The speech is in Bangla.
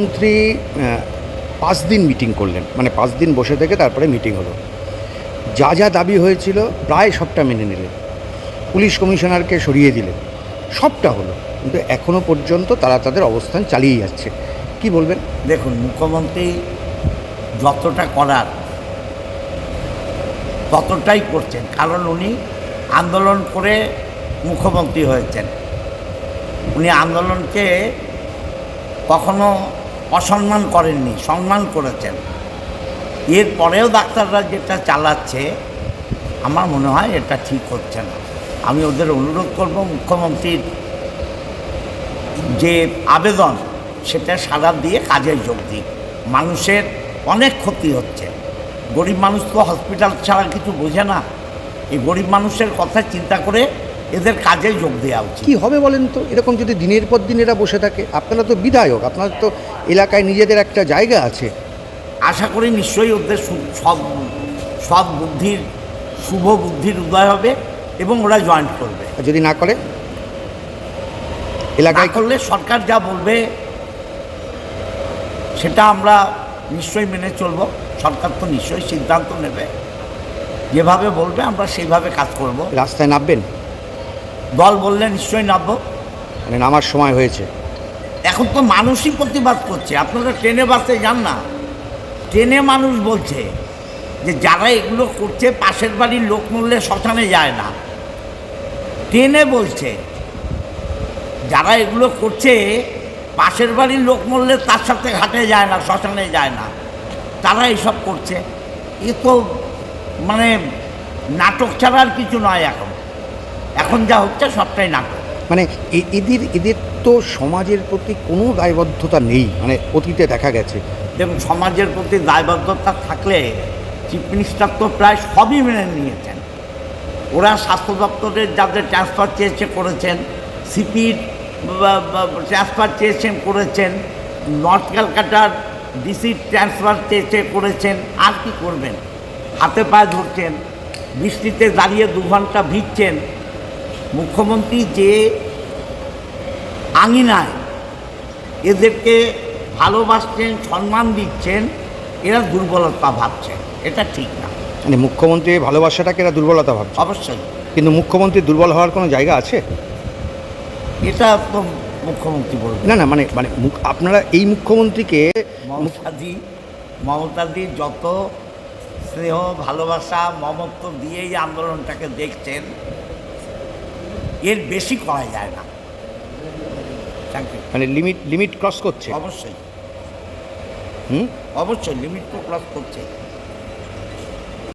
মন্ত্রী পাঁচ দিন মিটিং করলেন। মানে পাঁচ দিন বসে থেকে তারপরে মিটিং হলো। যা যা দাবি হয়েছিল, প্রায় সবটা মেনে নিলেন। পুলিশ কমিশনারকে সরিয়ে দিলেন। সবটা হলো। কিন্তু এখনও পর্যন্ত তারা তাদের অবস্থান চালিয়ে যাচ্ছে। কি বলবেন? দেখুন, মুখ্যমন্ত্রী যতটা করার, ততটাই করছেন। কারণ উনি আন্দোলন করে মুখ্যমন্ত্রী হয়েছেন। উনি আন্দোলনকে কখনো অসম্মান করেননি, সম্মান করেছেন। এরপরেও ডাক্তাররা যেটা চালাচ্ছে, আমার মনে হয় এটা ঠিক হচ্ছে না। আমি ওদের অনুরোধ করব মুখ্যমন্ত্রীর যে আবেদন, সেটা সাড়া দিয়ে কাজে যোগ দিক। মানুষের অনেক ক্ষতি হচ্ছে। গরিব মানুষ তো হসপিটাল ছাড়া কিছু বোঝে না। এই গরিব মানুষের কথা চিন্তা করে এদের কাজে যোগ দেওয়া উচিত। কি হবে বলেন তো? এরকম যদি দিনের পর দিন এরা বসে থাকে আপনারা তো বিধায়ক আপনার তো এলাকায় নিজেদের একটা জায়গা আছে। আশা করি নিশ্চয়ই ওদের সব সৎ বুদ্ধির শুভ বুদ্ধির উদয় হবে এবং ওরা জয়েন্ট করবে। যদি না করে? এলাকায় করলে সরকার যা বলবে সেটা আমরা নিশ্চয়ই মেনে চলব। সরকার তো নিশ্চয়ই সিদ্ধান্ত নেবে। যেভাবে বলবে আমরা সেইভাবে কাজ করব। রাস্তায় নামবেন? দল বললে নিশ্চয়ই নামবো। মানে নামার সময় হয়েছে। এখন তো মানুষই প্রতিবাদ করছে। আপনারা ট্রেনে বাসে যান না। ট্রেনে মানুষ বলছে যে যারা এগুলো করছে পাশের বাড়ির লোক মরলে শ্মশানে যায় না। ট্রেনে বলছে যারা এগুলো করছে পাশের বাড়ির লোক মরলে তার সাথে ঘাটে যায় না শ্মশানে যায় না। তারা এইসব করছে। এ তো মানে নাটক ছাড়া আর কিছু নয় এখন। এখন যা হচ্ছে সবটাই নাটক। মানে এদের এদের তো সমাজের প্রতি কোনো দায়বদ্ধতা নেই মানে অতীতে দেখা গেছে। দেখুন সমাজের প্রতি দায়বদ্ধতা থাকলে চিফ মিনিস্টার তো প্রায় সবই মেনে নিয়েছেন। ওরা স্বাস্থ্য দপ্তরের যাদের ট্রান্সফার চেয়েছে করেছেন সিপির ট্রান্সফার চেয়েছেন করেছেন নর্থ ক্যালকাটার ডিসি ট্রান্সফার চেয়েছে করেছেন আর কি করবেন? হাতে পায়ে ধরছেন বৃষ্টিতে দাঁড়িয়ে দু ঘণ্টা ভিজছেন মুখ্যমন্ত্রী যে আঙিনায় এদেরকে ভালোবাসছেন সম্মান দিচ্ছেন এরা দুর্বলতা ভাবছেন। এটা ঠিক না। মানে মুখ্যমন্ত্রী ভালোবাসাটাকে এরা দুর্বলতা ভাবছে অবশ্যই। কিন্তু মুখ্যমন্ত্রী দুর্বল হওয়ার কোনো জায়গা আছে? এটা তো মুখ্যমন্ত্রী বলবেন না না মানে মানে আপনারা এই মুখ্যমন্ত্রীকে মমতাদি মমতাদি যত স্নেহ ভালোবাসা মমত্ব দিয়ে এই আন্দোলনটাকে দেখছেন এর বেশি করা যায় না। মানে লিমিট লিমিট ক্রস করছে? অবশ্যই। হুম? অবশ্যই লিমিট তো ক্রস করছে।